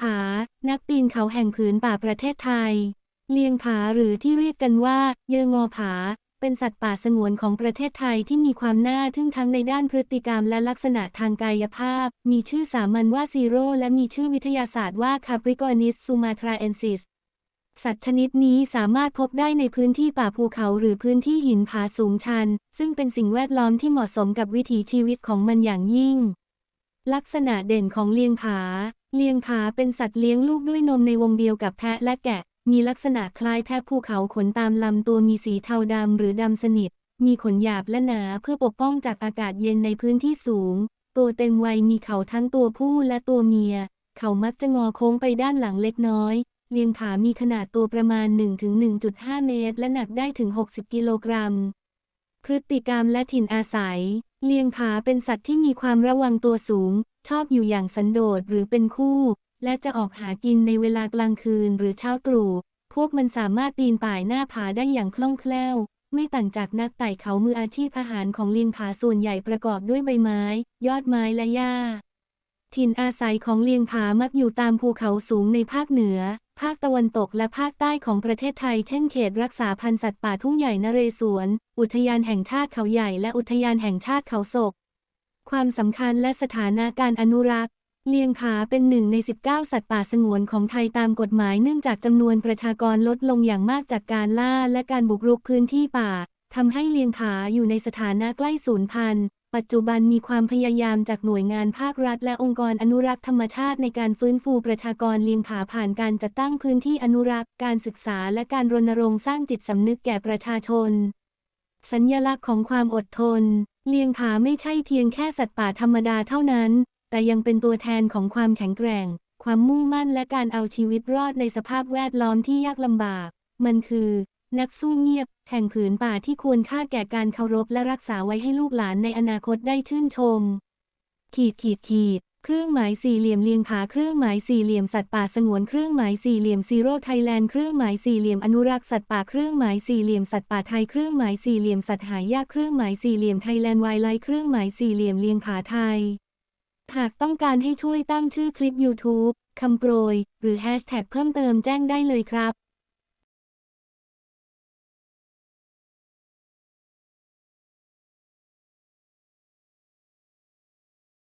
ผา นักปีนเขาแห่งผืนป่าประเทศไทย เลียงผาหรือที่เรียกกันว่า เยงอผา เป็นสัตว์ป่าสงวนของประเทศไทยที่มีความน่าทึ่งทั้งในด้านพฤติกรรมและลักษณะทางกายภาพ มีชื่อสามัญว่าซีโร่และมีชื่อวิทยาศาสตร์ว่าคาปริกอนิสซูมาทราเอนซิสสัตว์ชนิดนี้สามารถพบได้ในพื้นที่ป่าภูเขาหรือพื้นที่หินผาสูงชัน ซึ่งเป็นสิ่งแวดล้อมที่เหมาะสมกับวิถีชีวิตของมันอย่างยิ่ง ลักษณะเด่นของเลียงผา เลียงผาเป็นสัตว์เลี้ยงลูกด้วยนมในวงเดียวกับแพะและแกะ มีลักษณะคล้ายแพะภูเขาขนตามลำตัวมีสีเทาดำหรือดำสนิท มีขนหยาบและหนาเพื่อปกป้องจากอากาศเย็นในพื้นที่สูง ตัวเต็มวัยมีเขาทั้งตัวผู้และตัวเมีย เขามักจะงอโค้งไปด้านหลังเล็กน้อย เลียงผามีขนาดตัวประมาณ 1-1.5 เมตร และหนักได้ถึง 60 กิโลกรัม พฤติกรรมและถิ่นอาศัย เลียงผาเป็นสัตว์ที่มีความระวังตัวสูง ชอบอยู่อย่างสันโดษหรือเป็นคู่ และจะออกหากินในเวลากลางคืนหรือเช้าตรู่ พวกมันสามารถปีนป่ายหน้าผาได้อย่างคล่องแคล่ว ไม่ต่างจากนักไต่เขามืออาชีพอาหารของเลียงผาส่วนใหญ่ประกอบด้วยใบไม้ ยอดไม้และหญ้า ถิ่นอาศัยของเลียงผามักอยู่ตามภูเขาสูงในภาคเหนือ ภาคตะวันตกและภาคใต้ของประเทศไทย เช่นเขตรักษาพันธุ์สัตว์ป่าทุ่งใหญ่นเรศวร อุทยานแห่งชาติเขาใหญ่และอุทยานแห่งชาติเขาศก ความสำคัญและสถานะการอนุรักษ์ เลียงผาเป็นหนึ่งใน 19 สัตว์ป่าสงวนของไทยตามกฎหมายเนื่องจากจำนวนประชากรลดลงอย่างมากจากการล่าและการบุกรุกพื้นที่ป่าทำให้เลียงผาอยู่ในสถานะใกล้สูญพันธุ์ ปัจจุบันมีความพยายามจากหน่วยงานภาครัฐ และองค์กรอนุรักษ์ธรรมชาติในการฟื้นฟูประชากรเลียงผาผ่านการจัดตั้งพื้นที่อนุรักษ์ การศึกษาและการรณรงค์สร้างจิตสำนึกแก่ประชาชน สัญลักษณ์ของความอดทน เลียงผาไม่ใช่เพียงแค่สัตว์ป่าธรรมดาเท่านั้น แต่ยังเป็นตัวแทนของความแข็งแกร่ง ความมุ่งมั่นและการเอาชีวิตรอดในสภาพแวดล้อมที่ยากลำบาก มันคือ นักสู้เงียบ แห่งผืนป่าที่ควรค่าแก่การเคารพและรักษาไว้ให้ลูกหลานในอนาคตได้ชื่นชม ขีดขีดขีด เครื่องหมายสี่เหลี่ยมเลียงผาเครื่องหมายสี่เหลี่ยมสัตว์ป่าสงวนเครื่องหมายสี่เหลี่ยมซีโร่ไทยแลนด์เครื่องหมายสี่เหลี่ยมอนุรักษ์สัตว์ป่าเครื่องหมายสี่เหลี่ยมสัตว์ป่าไทยเครื่องหมายสี่เหลี่ยมสัตว์หายากเครื่องหมายสี่เหลี่ยมไทยแลนด์ไวไลเครื่องหมายสี่เหลี่ยมเลียงผาไทย หากต้องการให้ช่วยตั้งชื่อคลิป YouTube คำโปรย หรือแฮชแท็กเพิ่มเติมแจ้งได้เลยครับ